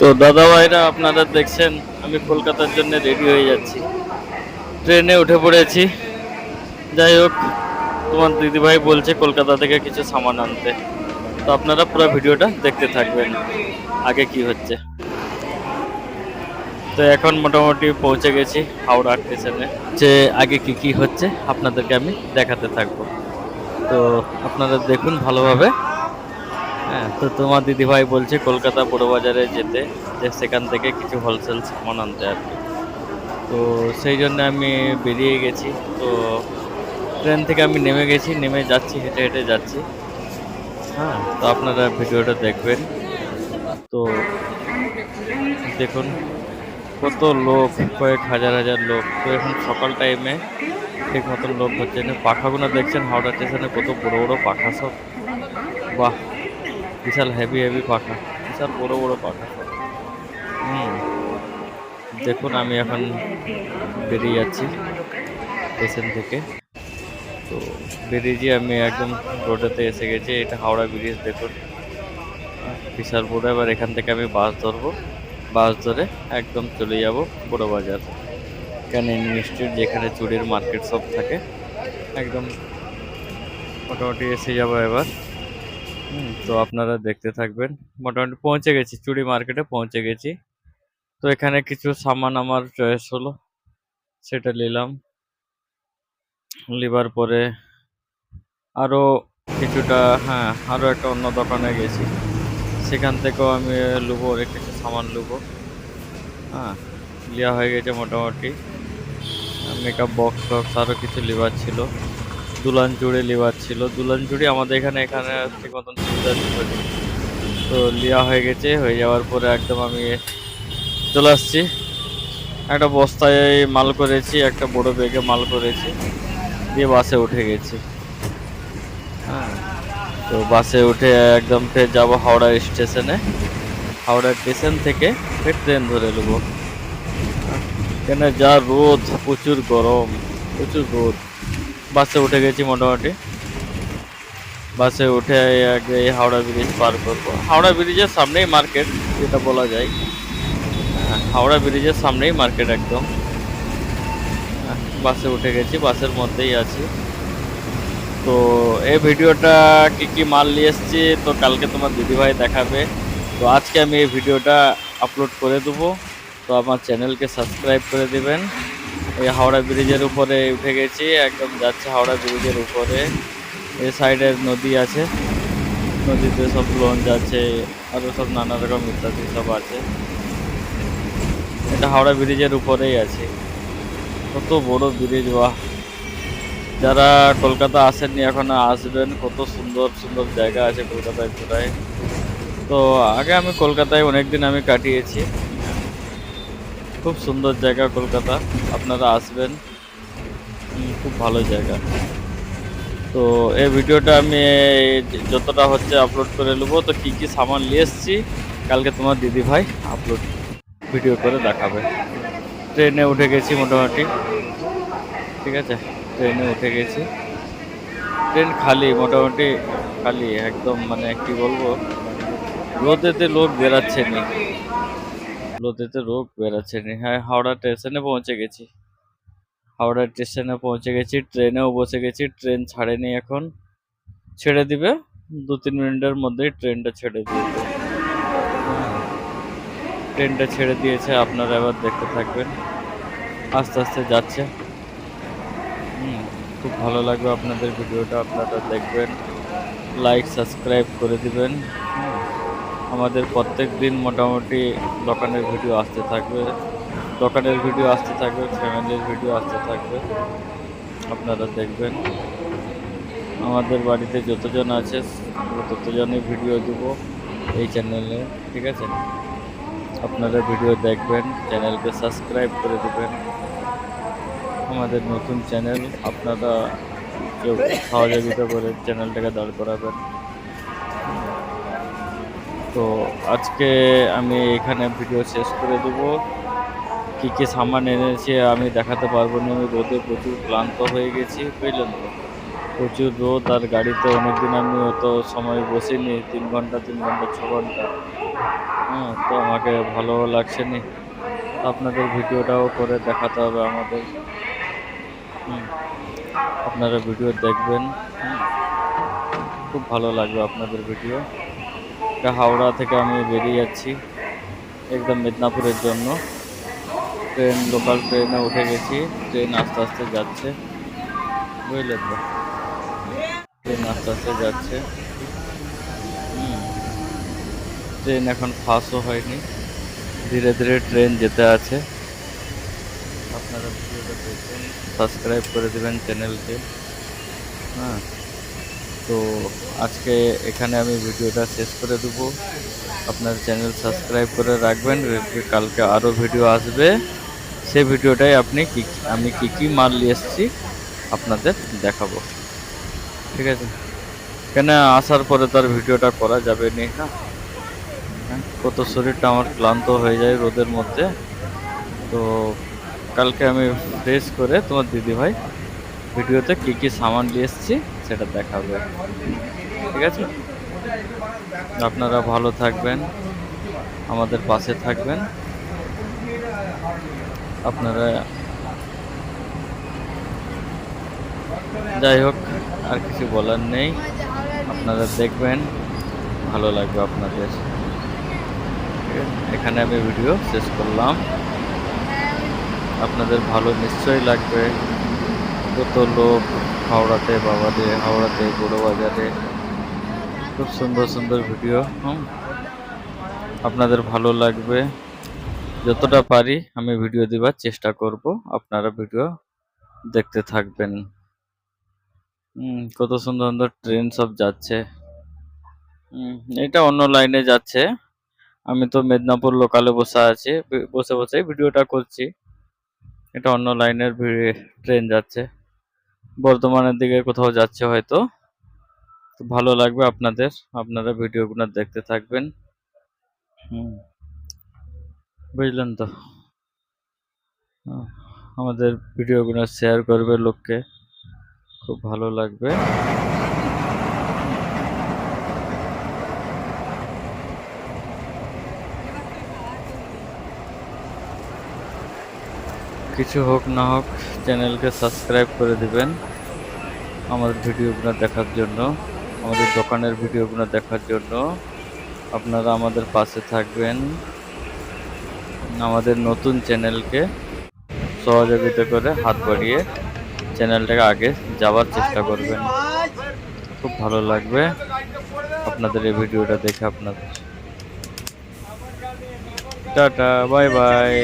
তো দাদা ভাইরা আপনারা দেখছেন, আমি কলকাতার জন্য রেডি হয়ে যাচ্ছি। ট্রেনে উঠে পড়েছি। যাই হোক, তোমার দিদিভাই বলছে কলকাতা থেকে কিছু সামান আনতে। তো আপনারা পুরো ভিডিওটা দেখতে থাকবেন, আগে কি হচ্ছে। তো এখন মোটামুটি পৌঁছে গেছি হাওড়া স্টেশনে যে আগে কি কি হচ্ছে, আপনাদেরকে আমি দেখাতে থাকব। তো আপনারা দেখুন ভালোভাবে। হ্যাঁ তো তোমার দিদিভাই বলছে কলকাতা বড় বাজারে যেতে, যে সেখান থেকে কিছু হোলসেল সামান আনতে আর কি। তো সেই জন্য আমি বেরিয়ে গেছি, তো ট্রেন থেকে আমি নেমে গেছি, নেমে যাচ্ছি, হেঁটে হেঁটে যাচ্ছি। হ্যাঁ তো আপনারা ভিডিওটা দেখবেন। তো দেখুন, কত লোক, কয়েক হাজার হাজার লোক। তো এখন সকাল টাইমে ঠিক মতন লোক হচ্ছে না। পাখাগুলো দেখছেন, হাওড়া স্টেশনে কত বড় বড় পাখা সব। বাহ! বিশাল হেভি হেভি পাখা। বিশাল বড় বড় পাখা হুম। দেখুন, আমি এখন বেরিয়ে যাচ্ছি স্টেশন থেকে। তো বেরিয়ে গিয়ে আমি একদম রোডেতে এসে গেছি, এটা হাওড়া ব্রিজ, দেখুন। বিশাল বড়, এবার এখান থেকে আমি বাস ধরবো। বাস ধরে একদম চলে যাব বড় বাজার ক্যানিং স্ট্রিট যেখানে চুড়ির মার্কেট সব থাকে, একদম মোটামুটি এসে যাব এবার। তো আপনারা দেখতে থাকবেন। মোটামুটি পৌঁছে গেছি, চুড়ি মার্কেটে পৌঁছে গেছি। তো এখানে কিছু সামান আমার চয়েস হলো, সেটা নিলাম। লিবার পরে আরও কিছুটা হ্যাঁ আরও একটা অন্য দোকানে গেছি। সেখান থেকেও আমি লুবো, অনেক কিছু সামান লুবো। হ্যাঁ লিয়া হয়ে গেছে মোটামুটি। মেকআপ বক্স টক্স আরও কিছু লিভার ছিল। দুলান চুড়ি লিভার ছিল। দুলান চুড়ি আমাদের এখানে এখানে ঠিক মতন সুবিধা ছিল তো লিয়া হয়ে গেছে হয়ে যাওয়ার পরে একদম আমি চলে আসছি। একটা বস্তায় মাল করেছি একটা বড় ব্যাগে মাল করেছি। দিয়ে বাসে উঠে গেছি। হ্যাঁ। তো বাসে উঠে একদম ফের যাব হাওড়া স্টেশনে। হাওড়া স্টেশন থেকে ফের ট্রেন ধরে নেব। কেন যা রোদ প্রচুর গরম প্রচুর রোদ। বাসে উঠে গেছি মোটামুটি। বাসে উঠে আগে হাওড়া ব্রিজ পার করব। হাওড়া ব্রিজের সামনেই মার্কেট যেটা বলা যায়। হ্যাঁ, হাওড়া ব্রিজের সামনেই মার্কেট একদম। হ্যাঁ, বাসে উঠে গেছি বাসের মধ্যেই আছি। তো এই ভিডিওটা কি কি মাল নিয়ে এসেছি তো কালকে তোমার দিদিভাই দেখাবে। তো আজকে আমি এই ভিডিওটা আপলোড করে দেবো। তো আমার চ্যানেলকে সাবস্ক্রাইব করে দিবেন। এই হাওড়া ব্রিজের উপরে উঠে গেছি, একদম যাচ্ছে হাওড়া ব্রিজের উপরে। এই সাইডে নদী আছে, নদীতে সব লঞ্চ আছে আরও সব নানা রকম ইত্যাদি সব আছে। এটা হাওড়া ব্রিজের উপরেই আছে। কত বড় ব্রিজ, বাহ! যারা কলকাতা আসেননি, এখনও আসবেন, কত সুন্দর সুন্দর জায়গা আছে কলকাতায় ঘোরায়। তো আগে আমি কলকাতায় অনেকদিন আমি কাটিয়েছি। খুব সুন্দর জায়গা কলকাতা। আপনারা আসবেন। খুব ভালো জায়গা। তো এই ভিডিওটা আমি যতটা হচ্ছে আপলোড করে নেব, তো কী কী সামান নিয়ে এসেছি, কালকে তোমার দিদি ভাই আপলোড ভিডিও করে দেখাবে। ট্রেনে উঠে গেছি মোটামুটি। ঠিক আছে? ট্রেনে উঠে গেছি। ট্রেন খালি, মোটামুটি খালি, একদম মানে কি বলব? রোদেতে লোক বেরাচ্ছে নি। রোদেতে রোগ বেরাচ্ছে নি হ্যাঁ হাওড়া স্টেশনে পৌঁছে গেছি। হাওড়া স্টেশনে পৌঁছে গেছি ট্রেনেও বসে গেছি ট্রেন ছাড়েনি এখন। ছেড়ে দিবে দু তিন মিনিটের মধ্যেই ট্রেনটা ছেড়ে হ্যাঁ, ট্রেনটা ছেড়ে দিয়েছে আপনারা এবার দেখতে থাকবেন। আস্তে আস্তে যাচ্ছে। খুব ভালো লাগবে আপনাদের ভিডিওটা আপনারা দেখবেন। লাইক সাবস্ক্রাইব করে দিবেন। আমাদের প্রত্যেক দিন মোটামুটি দোকানের ভিডিও আসতে থাকবে। দোকানের ভিডিও আসতে থাকবে ফ্যামিলির ভিডিও আসতে থাকবে। আপনারা দেখবেন। আমাদের বাড়িতে যতজন আছে ততজনই ভিডিও দেবো এই চ্যানেলে ঠিক আছে? আপনারা ভিডিও দেখবেন চ্যানেলকে সাবস্ক্রাইব করে দেবেন। আমাদের নতুন চ্যানেল আপনারা কেউ সহযোগিতা করে চ্যানেলটাকে দাঁড় করাবেন। তো আজকে আমি এখানে ভিডিও শেষ করে দেবো। কী কী সামান এনেছি আমি দেখাতে পারব না। আমি রোদে প্রচুর ক্লান্ত হয়ে গেছি, বুঝলেন তো? প্রচুর রোদ আর গাড়িতে অনেকদিন আমি অত সময় বসিনি, তিন ঘণ্টা তিন ঘণ্টা, ছ ঘণ্টা। হ্যাঁ তো আমাকে ভালো লাগছে নি। আপনাদের ভিডিওটাও করে দেখাতে হবে আমাদের। আপনারা ভিডিও দেখবেন। খুব ভালো লাগবে আপনাদের ভিডিও এটা হাওড়া থেকে আমি বেরিয়ে যাচ্ছি, একদম মেদিনীপুরের জন্য। ট্রেন লোকাল ট্রেনে উঠে গেছি, ট্রেন আস্তে আস্তে যাচ্ছে। বুঝলেন তো? ট্রেন আস্তে আস্তে যাচ্ছে। ট্রেন এখন ফাঁসও হয়নি। ধীরে ধীরে ট্রেন যেতে আছে। আপনারা ভিডিওটা দেখবেন সাবস্ক্রাইব করে দেবেন চ্যানেলকে হ্যাঁ। তো আজকে এখানে আমি ভিডিওটা শেষ করে দেবো। আপনার চ্যানেল সাবস্ক্রাইব করে রাখবেন কালকে আরও ভিডিও আসবে। সেই ভিডিওটাই আপনি কি আমি কি কি মাল নিয়ে এসেছি আপনাদের দেখাবো। ঠিক আছে? কেন আসার পরে তার ভিডিওটা করা যাবে নি না? হ্যাঁ, কত শরীরটা আমার ক্লান্ত হয়ে যায় রোদের মধ্যে। তো কালকে আমি ফ্রেশ করে তোমার দিদি ভাই ভিডিওতে কি কি সামান নিয়ে এসেছি সেটা দেখাবে। ঠিক আছে? আপনারা ভালো থাকবেন, আমাদের পাশে থাকবেন। আপনারা যাই হোক, আর কিছু বলার নেই। আপনারা দেখবেন, ভালো লাগবে আপনাদের? এখানে আমি ভিডিও শেষ করলাম। আপনাদের ভালো নিশ্চয়ই লাগবে। কত লোক হাওড়াতে বাবাতে হাওড়াতে বাজারে খুব সুন্দর সুন্দর ভিডিও, হুম। আপনাদের ভালো লাগবে। যতটা পারি আমি ভিডিও দেবার চেষ্টা করব, আপনারা ভিডিও দেখতে থাকবেন। কত সুন্দর সুন্দর ট্রেন সব যাচ্ছে। এটা অন্য লাইনে যাচ্ছে। আমি তো মেদিনীপুর লোকালে বসে আছি, বসে বসে ভিডিওটা করছি। এটা অন্য লাইনের ট্রেন যাচ্ছে। বর্ধমানের দিকে কোথাও যাচ্ছে হয়তো। তো ভালো লাগবে আপনাদের, আপনারা ভিডিওগুলো দেখতে থাকবেন। হুম। বুঝলেন তো? আমাদের ভিডিওগুলো শেয়ার করবে লোককে। খুব ভালো লাগবে। কিছু হোক না হোক, চ্যানেলকে সাবস্ক্রাইব করে দিবেন আমাদের ভিডিওগুলো দেখার জন্য, আমাদের দোকানের ভিডিওগুলো দেখার জন্য। আপনারা আমাদের পাশে থাকবেন, আমাদের নতুন চ্যানেলকে সহযোগিতা করে হাত বাড়িয়ে চ্যানেলটাকে আগে যাওয়ার চেষ্টা করবেন। খুব ভালো লাগবে আপনাদের এই ভিডিওটা দেখে আপনাদের। Tata, bye bye.